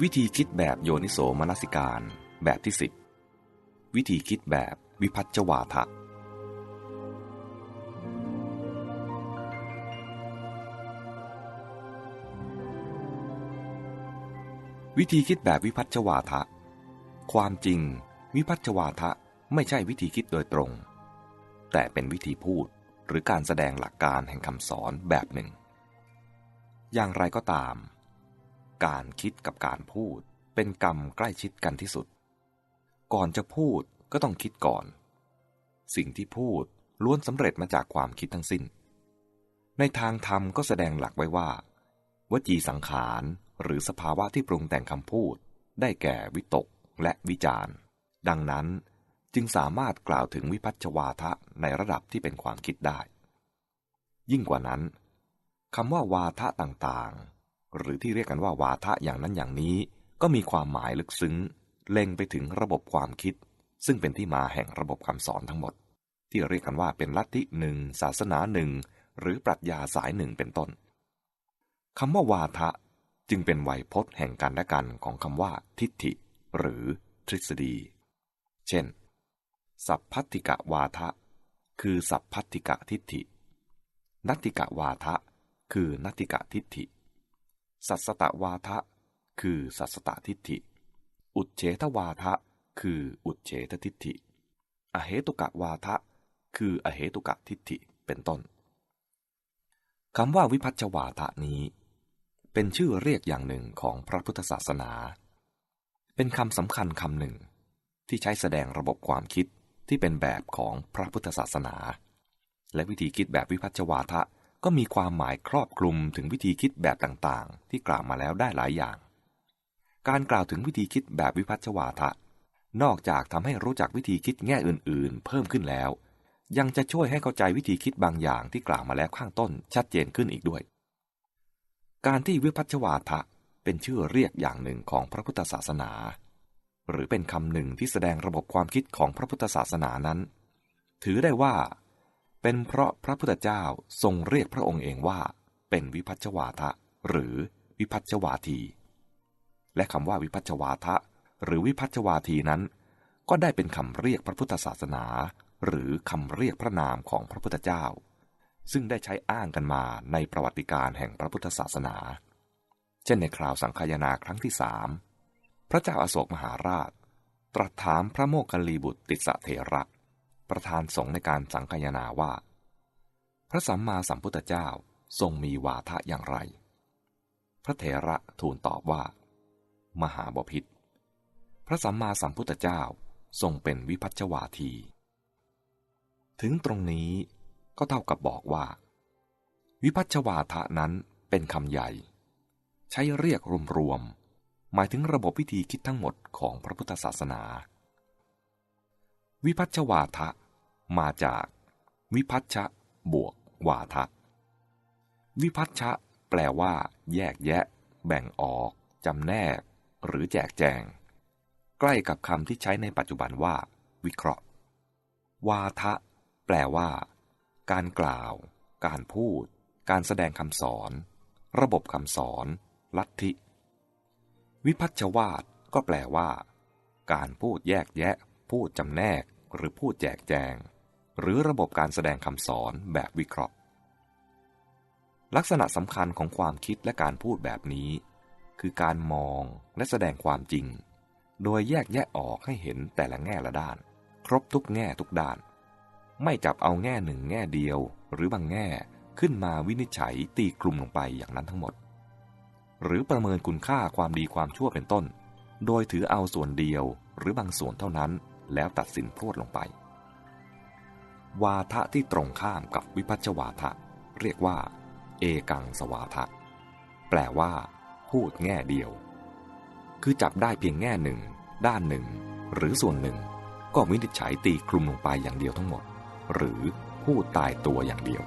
วิธีคิดแบบโยนิโสมนสิการแบบที่สิบวิธีคิดแบบวิพัฒจวาทะวิธีคิดแบบวิพัฒจวาทะ ความจริง วิพัฒจวาทะไม่ใช่วิธีคิดโดยตรง แต่เป็นวิธีพูดหรือการแสดงหลักการแห่งคำสอนแบบหนึ่ง อย่างไรก็ตาม การคิดกับการพูด เป็นกรรมใกล้ชิดกันที่สุด ก่อนจะพูดก็ต้องคิดก่อน สิ่งที่พูดล้วนสำเร็จมาจากความคิดทั้งสิ้น ในทางธรรมก็แสดงหลักไว้ว่า วจีสังขารหรือสภาวะที่ปรุงแต่งคำพูด ได้แก่วิตกและวิจารณ์ดังนั้นจึงสามารถกล่าวถึงวิพัฒชวาทะในระดับที่เป็นความคิดได้ ยิ่งกว่านั้นคำว่าวาทะต่าง หรือที่เรียกกันว่าวาทะอย่างนั้นอย่างนี้ ก็มีความหมายลึกซึ้ง เล็งไปถึงระบบความคิด ซึ่งเป็นที่มาแห่งระบบคำสอนทั้งหมด ที่เรียกกันว่าเป็นลัทธิหนึ่งศาสนาหนึ่งหรือปรัชญาสายหนึ่งเป็นต้นคำว่าวาทะจึงเป็นไวยพจน์แห่งการและกันของคำว่า ทิฏฐิ หรือทฤษฎี เช่น สัพพัทธิกะวาทะ คือสัพพัทธิกะทิฏฐิ นัตติกะวาทะ คือนัตติกะทิฏฐิ สัสตวาทะ คือสัสตทิฏฐิ อุเฉทวาทะ คืออุเฉททิฏฐิ อเหตุกะวาทะ คืออเหตุกะทิฏฐิ เป็นต้น คำว่าวิพัฒชวาทะนี้ เป็นชื่อเรียกอย่างหนึ่งของพระพุทธศาสนา เป็นคำสำคัญคำหนึ่ง ที่ใช้แสดงระบบความคิดที่เป็นแบบของพระพุทธศาสนา และวิธีคิดแบบวิพัฒชวาทะ ก็มีความหมายครอบคลุมถึงวิธีคิดแบบต่างๆ ที่กล่าวมาแล้วได้หลายอย่าง การกล่าวถึงวิธีคิดแบบวิพัฒชวาทะ นอกจากทำให้รู้จักวิธีคิดแง่อื่นๆ เพิ่มขึ้นแล้ว ยังจะช่วยให้เข้าใจวิธีคิดบางอย่างที่กล่าวมาแล้วข้างต้นชัดเจนขึ้นอีกด้วย การที่วิพัฒชวาทะเป็นชื่อเรียกอย่างหนึ่งของพระพุทธศาสนา หรือเป็นคำหนึ่งที่แสดงระบบความคิดของพระพุทธศาสนานั้น ถือได้ว่า เป็นเพราะพระพุทธเจ้าทรงเรียกพระองค์เองว่า เป็นวิพัฒชวาทะ หรือวิพัฒชวาที และคำว่าวิพัฒชวาทะ หรือวิพัฒชวาทีนั้น ก็ได้เป็นคำเรียกพระพุทธศาสนา หรือคำเรียกพระนามของพระพุทธเจ้า ซึ่งได้ใช้อ้างกันมาในประวัติการแห่งพระพุทธศาสนา เช่นในคราวสังคายนาครั้งที่สามพระเจ้าอาโศกมหาราช ตรัสถามพระโมคคัลลีบุตรติสเถระ ประธานสงฆ์ในการสังคายนาว่า พระสัมมาสัมพุทธเจ้าทรงมีวาทะอย่างไร พระเถระทูลตอบว่า มหาบพิษพระสัมมาสัมพุทธเจ้าทรงเป็นวิพัฒชวาที ถึงตรงนี้ก็เท่ากับบอกว่า วิพัฒชวาทะนั้นเป็นคำใหญ่ ใช้เรียกรวมๆหมายถึงระบบวิธีคิดทั้งหมดของพระพุทธศาสนา วิพัฒชวาทะ มาจาก วิพัฒชะบวกวาทะ วิพัฒชะแปลว่า แยกแยะ แบ่งออกจำแนก หรือแจกแจง ใกล้กับคำที่ใช้ในปัจจุบันว่า วิเคราะห์ วาทะ แปลว่า การกล่าว การพูด การแสดงคำสอน ระบบคำสอน ลัทธิ วิพัฒชวาทก็แปลว่า การพูดแยกแยะ พูดจำแนกหรือพูดแจกแจง หรือระบบการแสดงคำสอนแบบวิเคราะห์ ลักษณะสำคัญของความคิดและการพูดแบบนี้ คือการมองและแสดงความจริง โดยแยกแยะออกให้เห็นแต่ละแง่ละด้าน ครบทุกแง่ทุกด้าน ไม่จับเอาแง่หนึ่งแง่เดียว หรือบางแง่ขึ้นมาวินิจฉัยตีกลุ่มลงไปอย่างนั้นทั้งหมด หรือประเมินคุณค่าความดีความชั่วเป็นต้น โดยถือเอาส่วนเดียวหรือบางส่วนเท่านั้น แล้วตัดสินพรวดลงไป วาทะที่ตรงข้ามกับวิพัชวาทะ เรียกว่า เอกังสวาทะ แปลว่า พูดแง่เดียว คือจับได้เพียงแง่หนึ่ง ด้านหนึ่ง หรือส่วนหนึ่ง ก็วินิจฉัยตีคลุมลงไปอย่างเดียวทั้งหมด หรือพูดตายตัวอย่างเดียว